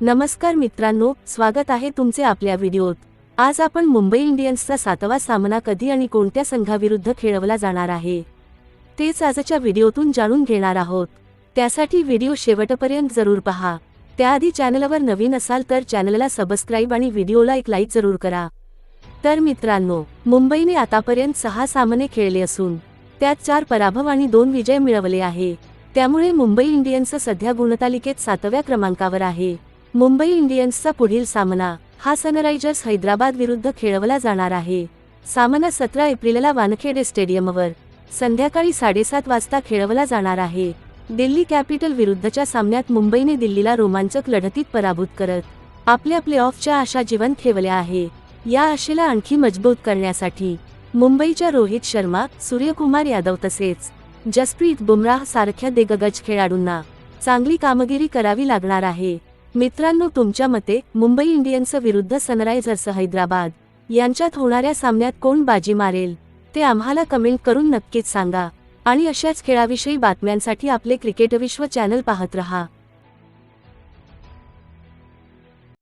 नमस्कार मित्रांनो स्वागत आहे तुमचे आपल्या व्हिडिओत. आज आपण मुंबई इंडियन्सचा सातवा सामना कधी आणि कोणत्या संघाविरुद्ध खेळवला जाणार आहे? तेच आजच्या व्हिडिओतून जाणून घेणार आहोत. त्यासाठी व्हिडिओ शेवटपर्यंत जरूर पहा. त्याआधी चॅनलवर नवीन असाल तर चॅनलला सबस्क्राईब आणि व्हिडिओला एक लाईक जरूर करा. तर मित्रांनो मुंबईने आतापर्यंत सहा सामने खेळले असून त्यात चार पराभव आणि दोन विजय मिळवले आहे. त्यामुळे मुंबई इंडियन्स सध्या गुणतालिकेत सातव्या क्रमांकावर आहे. मुंबई इंडियन्सचा पुढील सामना हा सनरायझर्स हैदराबाद विरुद्ध खेळवला जाणार आहे. सामना सतरा एप्रिलला वानखेडे स्टेडियमवर संध्याकाळी साडेसात वाजता खेळवला जाणार आहे. दिल्ली कॅपिटल विरुद्धच्या सामन्यात मुंबईने दिल्लीला रोमांचक लढतीत पराभूत करत आपल्या प्लेऑफच्या आशा जिवंत ठेवल्या आहे. या आशेला आणखी मजबूत करण्यासाठी मुंबईच्या रोहित शर्मा सूर्यकुमार यादव तसेच जसप्रीत बुमराह सारख्या दिग्गज खेळाडूंना चांगली कामगिरी करावी लागणार आहे. मित्रांनो तुमच्या मते मुंबई इंडियन्स विरुद्ध सनरायझर्स हैदराबाद यांच्यात होणाऱ्या सामन्यात कोण बाजी मारेल ते आम्हाला कमेंट करून नक्कीच सांगा. आणि अशाच खेळाविषयी बातम्यांसाठी आपले क्रिकेट विश्व चॅनल पाहत रहा.